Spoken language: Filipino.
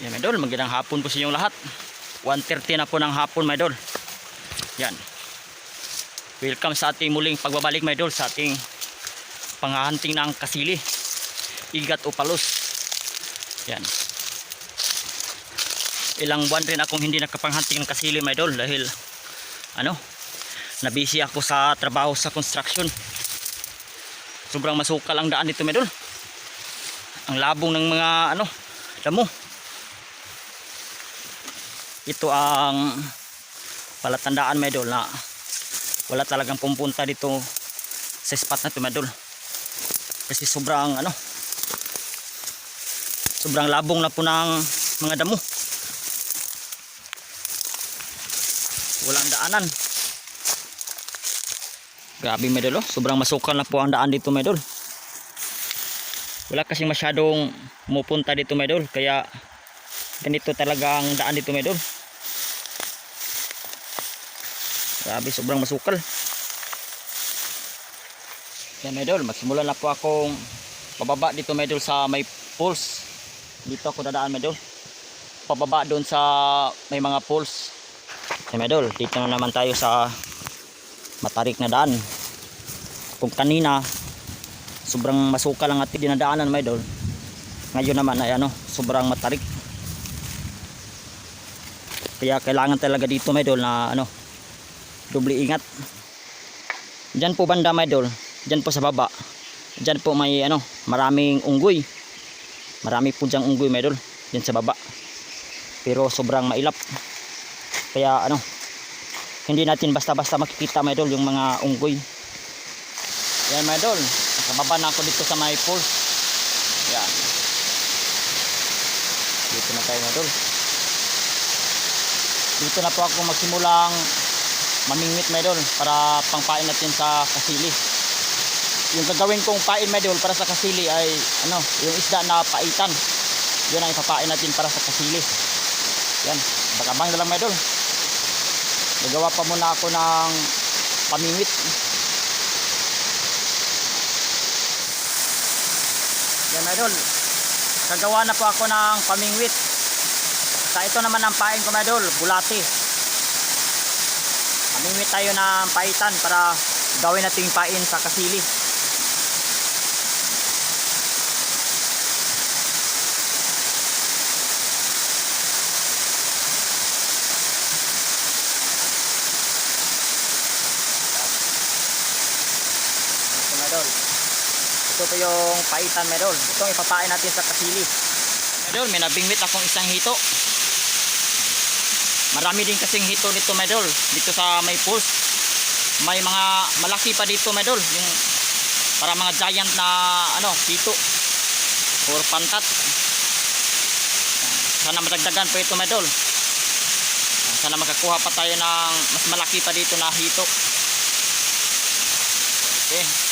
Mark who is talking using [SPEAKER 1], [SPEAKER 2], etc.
[SPEAKER 1] Yan, my idol. Magandang hapon po sa inyong lahat. 1.30 na po ng hapon, my idol. Yan. Welcome sa ating muling pagbabalik, my idol, sa ating panghahanting ng kasili. Igat o palos. Yan. Ilang buwan rin akong hindi nakapanghanting ng kasili, my idol, dahil ano, nabisi ako sa trabaho sa construction. Sobrang masukal ang daan dito, my idol. Ang labong ng mga ano, damo. Ito ang palatandaan, idol, na wala talagang pumpunta dito sa spot na ito, idol. Kasi sobrang ano, sobrang labong na po ng mga damo. Walang daanan. Grabe, my idol, oh. sobrang masukal na po ang daan dito, my idol. Wala kasing masyadong pumupunta dito, my idol, kaya ganito talaga ang daan dito, my idol. Grabe, sobrang masukal. Yan, my idol, magsimula na po akong pababa dito, my idol, sa may pools. Dito ako dadaan, my idol. Pababa doon sa may mga pools. Yan, my idol, dito na naman tayo sa matarik na daan. Kung kanina, sobrang masukal ang ating dinadaanan, my idol. Ngayon naman ay ano, sobrang matarik. Kaya kailangan talaga dito, my idol, na ano, doble ingat. Diyan po banda, my idol. Diyan po sa baba. Diyan po may ano, maraming unggoy. Marami po diyang unggoy, my idol. Diyan sa baba. Pero sobrang mailap. Kaya ano, hindi natin basta-basta makikita, my idol, yung mga unggoy. Yan, my idol. Nakababa na ako dito sa my pool. Yan. Dito na tayo, my idol. Dito na po ako magsimulang mamingwit my idol para pangpain natin sa kasili. Yung gagawin kong pain my idol para sa kasili ay ano yung isda na paitan. Yun ang ipapain natin para sa kasili. Yan bagabang na lang my idol. Gagawa pa muna ako ng pamingwit. Yan my idol. Gagawa na po ako ng pamingwit sa ito naman ang pain ko my idol bulati Mamingwit tayo ng paitan para gawin nating pain sa kasili. Ito po yung paitan medol. Ito ang ipapain natin sa kasili. Medol, may nabingwit akong isang hito. Marami din kasing hito dito, medol. Dito sa may pools. May mga malaki pa dito, medol. Yung para mga giant na ano, hito. Or pantat. Sana madagdagan pa ito, medol. Sana makakuha pa tayo ng mas malaki pa dito na hito. Okay.